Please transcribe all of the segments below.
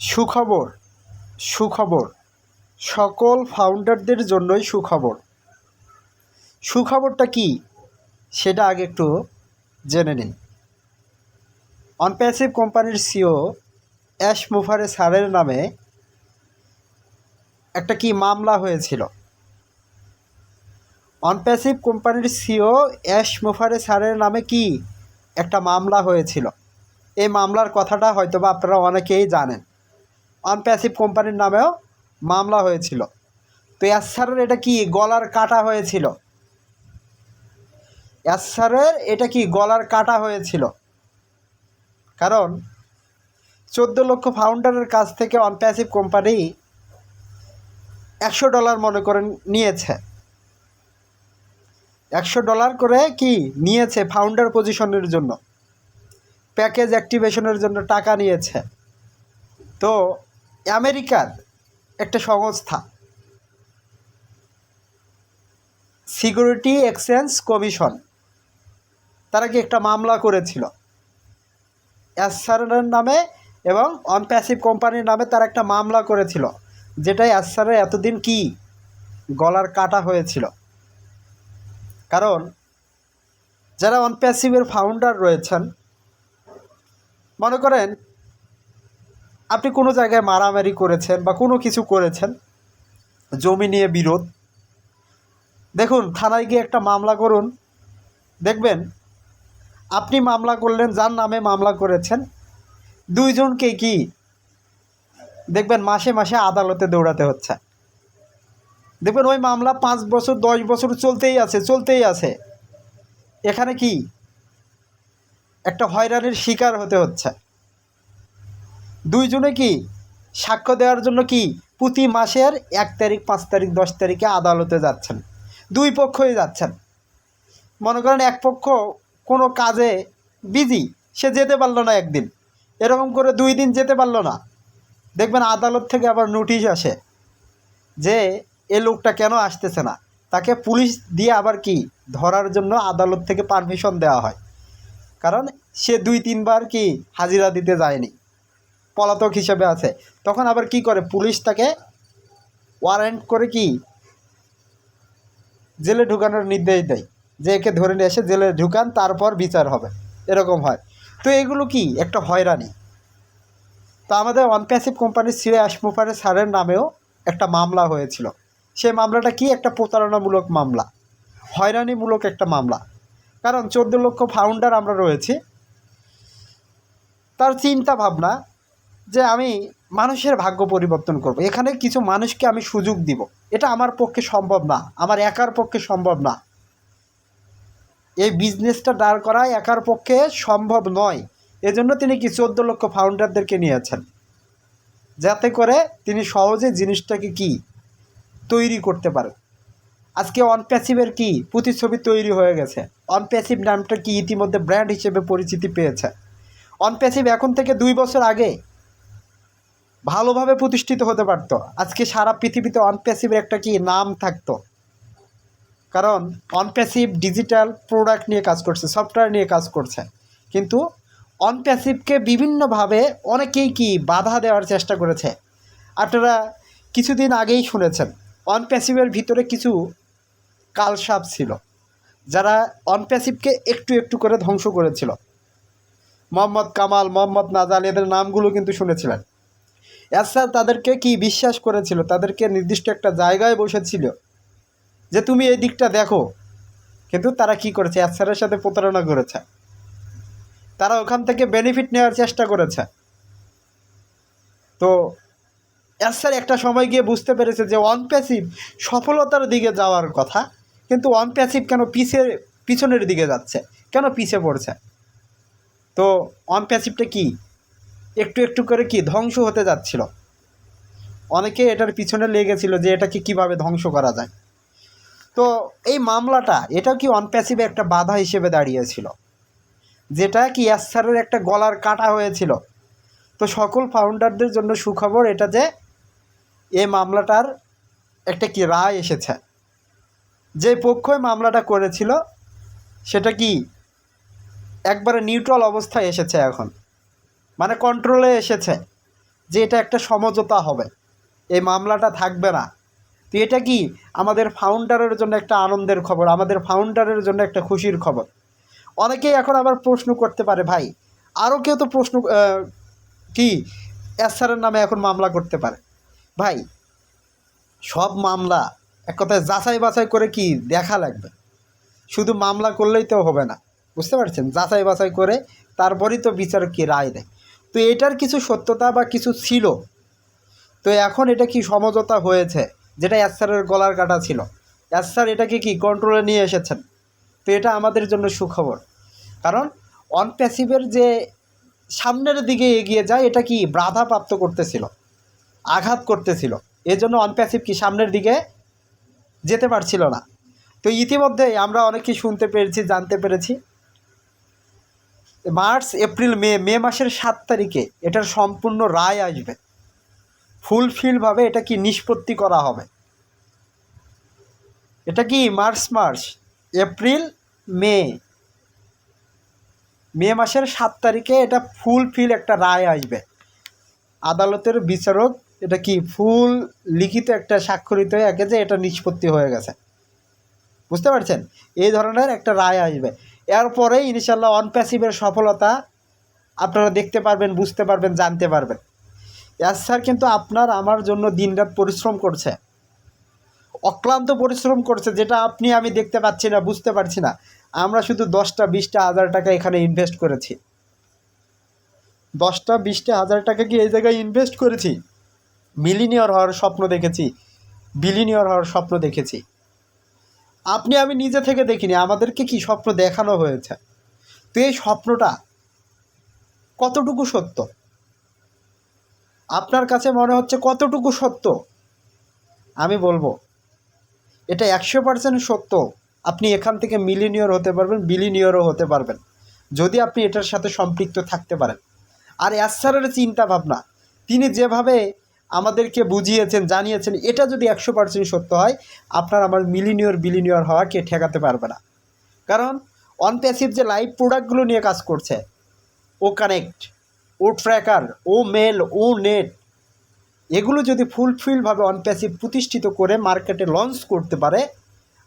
সুখবর সুখবর। সকল ফাউন্ডারদের জন্যই সুখবর। সুখবরটা কি? সেটা আগে একটু জেনে নিন অনপ্যাসিভ কোম্পানির সিও অ্যাশ মুফারে স্যারের নামে একটা কি মামলা হয়েছিল? অনপ্যাসিভ কোম্পানির সিও অ্যাশ মুফারে স্যারের নামে কি একটা মামলা হয়েছিল? এই মামলার কথাটা হয়তোবা আপনারা অনেকেই জানেন। অনপ্যাসিভ কোম্পানির নামেও মামলা হয়েছিল। তো অ্যাসারের এটা কি? গলার কাটা হয়েছিল। অ্যাসারের এটা কি? গলার কাটা হয়েছিল। কারণ চোদ্দ লক্ষ ফাউন্ডারের কাছ থেকে অনপ্যাসিভ কোম্পানি একশো ডলার মনে করেন নিয়েছে। একশো ডলার করে কি? নিয়েছে ফাউন্ডার পজিশনের জন্য। প্যাকেজ অ্যাক্টিভেশনের জন্য টাকা নিয়েছে। তো আমেরিকার একটা সংস্থা। Security exchange commission. তারা কি একটা মামলা করেছিল। অ্যাসারের নামে এবং অনপ্যাসিভ কোম্পানির নামে তারা একটা মামলা করেছিল। যেটাই অ্যাসারের এতদিন কি গলার কাটা হয়েছিল। কারণ, যারা অনপ্যাসিভের ফাউন্ডার রয়েছেন, মনে করেন আপনি কোনো জায়গায় মারামারি করেছেন বা কোনো কিছু করেছেন? জমি নিয়ে বিরোধ। দেখুন, থানায় গিয়ে একটা মামলা করুন। দেখবেন, আপনি মামলা করলেন, যার নামে মামলা করেছেন, দুইজনকে কি দেখবেন মাসে মাসে আদালতে দৌড়াতে হচ্ছে। দেখবেন, ওই মামলা পাঁচ বছর, দশ বছর চলতেই আছে চলতেই আছে। এখানে কি? একটা হয়রানির শিকার হতে হচ্ছে। দুইজনে কি সাক্ষ্য দেওয়ার জন্য কি প্রতি মাসের এক তারিখ, পাঁচ তারিখ, দশ তারিখে আদালতে যাচ্ছেন? দুই পক্ষই যাচ্ছেন। মনে করেন এক পক্ষ কোনো কাজে বিজি, সে যেতে পারল না একদিন। এরকম করে দুই দিন যেতে পারল না। দেখবেন আদালত থেকে আবার নোটিশ আসে যে এ লোকটা কেন আসতেছে না? তাকে পুলিশ দিয়ে আবার কি ধরার জন্য আদালত থেকে পারমিশন দেওয়া হয়? কারণ সে দুই তিনবার কি হাজিরা দিতে যায়নি। পলাতক হিসেবে আছে। তখন আবার কি করে? পুলিশ তাকে ওয়ারেন্ট করে কি? জেলে ঢুকানোর নির্দেশ দেয়। যে একে ধরে নিয়ে এসে জেলে ঢুকান, তারপর বিচার হবে। এরকম হয়। তো এগুলো কি? একটা হয়রানি। তো আমাদের অনপ্যাসিভ কোম্পানির সিও অ্যাশমুফারের স্যারের নামেও একটা মামলা হয়েছিল। সেই মামলাটা কি? একটা প্রতারণামূলক মামলা। হয়রানিমূলক একটা মামলা। কারণ চোদ্দ লক্ষ ফাউন্ডার আমরা রয়েছি। তার চিন্তা ভাবনা যে আমি মানুষের ভাগ্য পরিবর্তন করব। এখানে কিছু মানুষকে আমি সুযোগ দিব। এটা আমার পক্ষে সম্ভব না। আমার একার পক্ষে সম্ভব না। এই বিজনেসটা দাঁড় করা একার পক্ষে সম্ভব নয়। এজন্য তিনি কি চোদ্দ লক্ষ ফাউন্ডারদেরকে নিয়েছেন? যাতে করে তিনি সহজে জিনিসটাকে কি? তৈরি করতে পারে। আজকে অনপ্যাসিভের কি প্রতিচ্ছবি তৈরি হয়ে গেছে। অনপ্যাসিভ নামটা কি ইতিমধ্যে ব্র্যান্ড হিসেবে পরিচিতি পেয়েছে। অনপ্যাসিভ এখন থেকে দুই বছর আগে ভালোভাবে প্রতিষ্ঠিত হতে পারত। আজকে সারা পৃথিবীতে অনপ্যাসিভের একটা কি নাম থাকতো? কারণ অনপ্যাসিভ ডিজিটাল প্রোডাক্ট নিয়ে কাজ করছে সফটওয়্যার নিয়ে কাজ করছে। কিন্তু অনপ্যাসিভকে বিভিন্নভাবে অনেকেই কি বাধা দেওয়ার চেষ্টা করেছে? আপনারা কিছুদিন আগেই শুনেছেন অনপ্যাসিভের ভিতরে কিছু কালসাপ ছিল, যারা অনপ্যাসিভকে একটু একটু করে ধ্বংস করেছিল। মোহাম্মদ কামাল, মোহাম্মদ নাজাল, এদের নামগুলো কিন্তু শুনেছিলেন। এরশাদ তাদেরকে কি বিশ্বাস করেছিল? তাদেরকে নির্দিষ্ট একটা জায়গায় বসেছিল যে তুমি এই দিকটা দেখো। কিন্তু তারা কি করেছে? এরশাদের সাথে প্রতারণা করেছে। তারা ওখান থেকে বেনিফিট নেওয়ার চেষ্টা করেছে। তো এরশাদ একটা সময় গিয়ে বুঝতে পেরেছে যে অনপ্যাসিভ সফলতার দিকে যাওয়ার কথা, কিন্তু অনপ্যাসিভ কেন পিছে, পিছনের দিকে যাচ্ছে? কেন পিছে পড়ছে? তো অনপ্যাসিভটা কি? একটু একটু করে কি ধ্বংস হতে যাচ্ছিল। অনেকে এটার পিছনে লেগেছিল যে এটাকে কীভাবে ধ্বংস করা যায়। তো এই মামলাটা এটা কি অনপ্যাসিভে একটা বাধা হিসেবে দাঁড়িয়েছিল? যেটা কি অ্যাসারের একটা গলার কাটা হয়েছিল। তো সকল ফাউন্ডারদের জন্য সুখবর এটা যে এই মামলাটার একটা কি রায় এসেছে। যে পক্ষই মামলাটা করেছিল, সেটা কি একবারে নিউট্রাল অবস্থায় এসেছে এখন। মানে কন্ট্রোলে এসেছে যে এটা একটা সমঝোতা হবে। এই মামলাটা থাকবে না। তো এটা কি আমাদের ফাউন্ডারের জন্য একটা আনন্দের খবর, আমাদের ফাউন্ডারের জন্য একটা খুশির খবর? অনেকেই এখন আবার প্রশ্ন করতে পারে, ভাই আরও কেউ তো প্রশ্ন কি এসআরের নামে এখন মামলা করতে পারে? ভাই, সব মামলা এক কথায় যাচাই বাছাই করে কি দেখা লাগবে? শুধু মামলা করলেই তো হবে না। বুঝতে পারছেন? যাচাই বাছাই করে তারপরেই তো বিচারক কি রায় দেয়। তো এটার কিছু সত্যতা বা কিছু ছিল। তো এখন এটা কি সমঝোতা হয়েছে? যেটা এসআরের গলার কাটা ছিল। এসআর এটাকে কি কন্ট্রোলে নিয়ে এসেছেন? তো এটা আমাদের জন্য সুখবর। কারণ অন প্যাসিভের যে সামনের দিকে এগিয়ে যায়, এটা কি বাধাপ্রাপ্ত করতেছিল? আঘাত করতেছিল। এই জন্য অনপ্যাসিভ কি সামনের দিকে যেতে পারছিল না। তো ইতিমধ্যে আমরা অনেকেই শুনতে পেরেছি, জানতে পেরেছি। মার্চ, এপ্রিল, মে মে মাসের সাত তারিখে এটার সম্পূর্ণ রায় আসবে। ফুলফিলভাবে এটা কি নিষ্পত্তি করা হবে? এটা কি March March, April, May? May মাসের সাত তারিখে এটা ফুলফিল একটা রায় আসবে। আদালতের বিচারক এটা কি ফুল লিখিত একটা স্বাক্ষরিত হয়ে একে যে এটা নিষ্পত্তি হয়ে গেছে। বুঝতে পারছেন? এই ধরনের একটা রায় আসবে। এরপরে ইনশাল্লাহ অনপ্যাসিভের সফলতা আপনারা দেখতে পারবেন, বুঝতে পারবেন, জানতে পারবেন। ইয়াস স্যার কিন্তু আপনার আমার জন্য দিনরাত পরিশ্রম করছে। অক্লান্ত পরিশ্রম করছে, যেটা আপনি, আমি দেখতে পাচ্ছি না, বুঝতে পারছি না। আমরা শুধু দশটা, বিশটা, হাজার টাকা এখানে ইনভেস্ট করেছি। দশটা, বিশটা, হাজার টাকা কি এই জায়গায় ইনভেস্ট করেছি? মিলিনিয়র হওয়ার স্বপ্ন দেখেছি। বিলিনিয়র হওয়ার স্বপ্ন দেখেছি। আপনি আমি নিজে থেকে দেখিনি, আমাদেরকে কি স্বপ্ন দেখানো হয়েছে? তো এই স্বপ্নটা কতটুকু সত্য? আপনার কাছে মনে হচ্ছে কতটুকু সত্য? আমি বলব, এটা একশো পার্সেন্ট সত্য। আপনি এখান থেকে মিলিনিয়র হতে পারবেন বিলিনিয়রও হতে পারবেন, যদি আপনি এটার সাথে সম্পৃক্ত থাকতে পারেন। আর অ্যাসারের চিন্তা ভাবনা তিনি যেভাবে আমাদেরকে বুঝিয়েছেন, জানিয়েছেন, এটা যদি একশো পার্সেন্ট সত্য হয়, আপনার আমার মিলিনিয়র বিলিনিয়র হওয়া কে ঠেকাতে পারবে না। কারণ অনপ্যাসিভ যে লাইভ প্রোডাক্টগুলো নিয়ে কাজ করছে, ও কানেক্ট ও ট্র্যাকার ও মেল ও নেট এগুলো যদি ফুলফিলভাবে অনপ্যাসিভ প্রতিষ্ঠিত করে মার্কেটে লঞ্চ করতে পারে,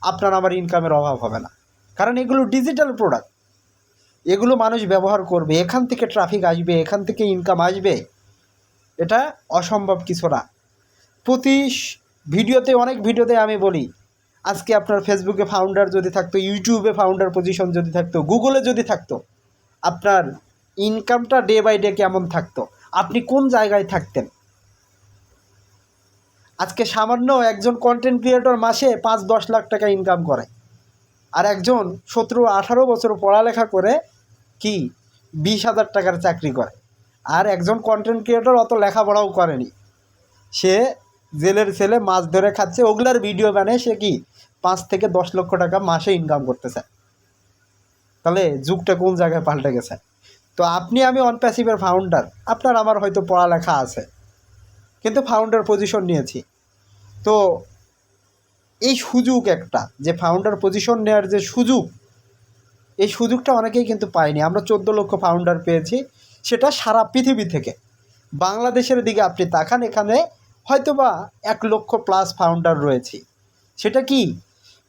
আপনার আমার ইনকামের অভাব হবে না। কারণ এগুলো ডিজিটাল প্রোডাক্ট এগুলো মানুষ ব্যবহার করবে, এখান থেকে ট্রাফিক আসবে, এখান থেকে ইনকাম আসবে। এটা অসম্ভব কিছু না। প্রতি ভিডিওতে, অনেক ভিডিওতে আমি বলি, আজকে আপনার ফেসবুকে ফাউন্ডার যদি থাকতো ইউটিউবে ফাউন্ডার পজিশন যদি থাকতো গুগলে যদি থাকতো, আপনার ইনকামটা ডে বাই ডে কেমন থাকতো? আপনি কোন জায়গায় থাকতেন? আজকে সামান্য একজন কন্টেন্ট ক্রিয়েটর মাসে পাঁচ দশ লাখ টাকা ইনকাম করে। আর একজন সতেরো আঠারো বছর পড়ালেখা করে কি, বিশ হাজার টাকার চাকরি করে। আর একজন কন্টেন্ট ক্রিয়েটর অত লেখাপড়াও করেনি। সে জেলের ছেলে, মাছ ধরে খাচ্ছে। ওগুলার ভিডিও বানায় সে কি? পাঁচ থেকে দশ লক্ষ টাকা মাসে ইনকাম করতেছে। তাহলে যুগটা কোন জায়গায় পাল্টে গেছে? তো আপনি, আমি অনপ্যাসিভের ফাউন্ডার আপনার আমার হয়তো পড়ালেখা আছে। কিন্তু ফাউন্ডার পজিশন নিয়েছি। তো এই সুযোগ একটা, যে ফাউন্ডার পজিশন নেওয়ার যে সুযোগ, এই সুযোগটা অনেকেই কিন্তু পায়নি। আমরা চোদ্দ লক্ষ ফাউন্ডার পেয়েছি। সেটা সারা পৃথিবী থেকে। বাংলাদেশের দিকে আপনি তাকান, এখানে হয়তোবা এক লক্ষ প্লাস ফাউন্ডার রয়েছে। সেটা কি?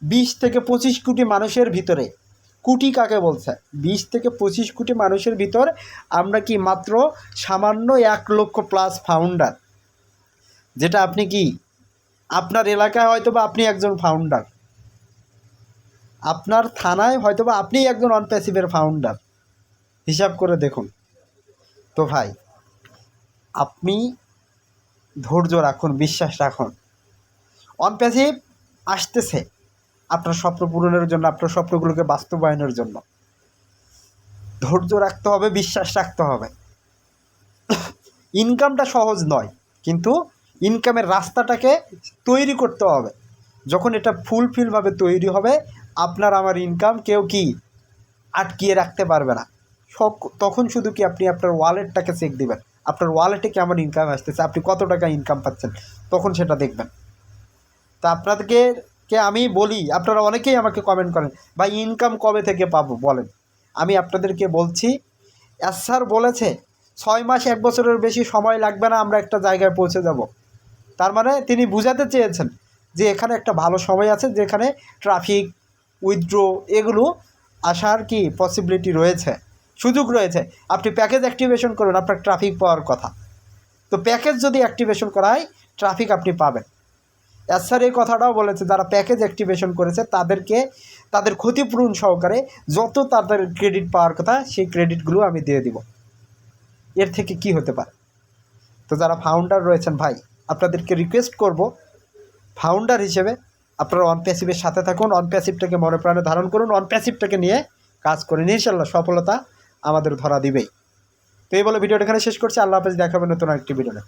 বিশ থেকে পঁচিশ কোটি মানুষের ভিতরে। কোটি কাকে বলছে? বিশ থেকে পঁচিশ কোটি মানুষের ভিতর আমরা কি মাত্র সামান্য এক লক্ষ প্লাস ফাউন্ডার যেটা আপনি কি? আপনার এলাকায় হয়তো বা আপনি একজন ফাউন্ডার আপনার থানায় হয়তো বা আপনি একজন অনপ্যাসিভের ফাউন্ডার হিসাব করে দেখুন। তো ভাই, আপনি ধৈর্য রাখুন, বিশ্বাস রাখুন। অনপ্যাসিভ আসতেছে আপনার স্বপ্ন পূরণের জন্য, আপনার স্বপ্নগুলোকে বাস্তবায়নের জন্য। ধৈর্য রাখতে হবে, বিশ্বাস রাখতে হবে। ইনকামটা সহজ নয়, কিন্তু ইনকামের রাস্তাটাকে তৈরি করতে হবে। যখন এটা ফুলফিলভাবে তৈরি হবে, আপনার আমার ইনকাম কেউ কি আটকিয়ে রাখতে পারবে না। তখন শুধু কি আপনি আপনার ওয়ালেটটাকে চেক দেবেন? আপনার ওয়ালেটে কেমন ইনকাম আসতেছে? আপনি কত টাকা ইনকাম পাচ্ছেন? তখন সেটা দেখবেন। তা আপনাদেরকে, কে আমি বলি, আপনারা অনেকেই আমাকে কমেন্ট করেন, ভাই ইনকাম কবে থেকে পাবো? বলেন। আমি আপনাদেরকে বলছি স্যার বলেছে, ছয় মাস এক বছরের বেশি সময় লাগবে না, আমরা একটা জায়গায় পৌঁছে যাব। তার মানে তিনি বুঝাতে চেয়েছেন যে এখানে একটা ভালো সময় আছে, যেখানে ট্রাফিক উইথড্রো এগুলো আসার কি পসিবিলিটি রয়েছে। সুযোগ রয়েছে। আপনি প্যাকেজ অ্যাক্টিভেশন করুন, আপনার ট্রাফিক পাওয়ার কথা। তো প্যাকেজ যদি অ্যাক্টিভেশন করা হয় ট্রাফিক আপনি পাবেন। এস স্যার এই কথাটাও বলেছে, যারা প্যাকেজ অ্যাক্টিভেশন করেছে, তাদেরকে, তাদের ক্ষতিপূরণ সহকারে যত তাদের ক্রেডিট পাওয়ার কথা, সেই ক্রেডিটগুলো আমি দিয়ে দিব। এর থেকে কি হতে পারে? তো যারা ফাউন্ডার রয়েছেন ভাই, আপনাদেরকে রিকোয়েস্ট করব ফাউন্ডার হিসেবে আপনারা অন প্যাসিভের সাথে থাকুন অন প্যাসিভটাকে মনে প্রাণে ধারণ করুন অন প্যাসিভটাকে নিয়ে কাজ করেন। ইনশাল্লাহ সফলতা আমাদের ধরা দিবেই। তো এই বলে ভিডিওটা এখানে শেষ করছি। আল্লাহ হাফেজ দেখাবেন নতুন একটি ভিডিওতে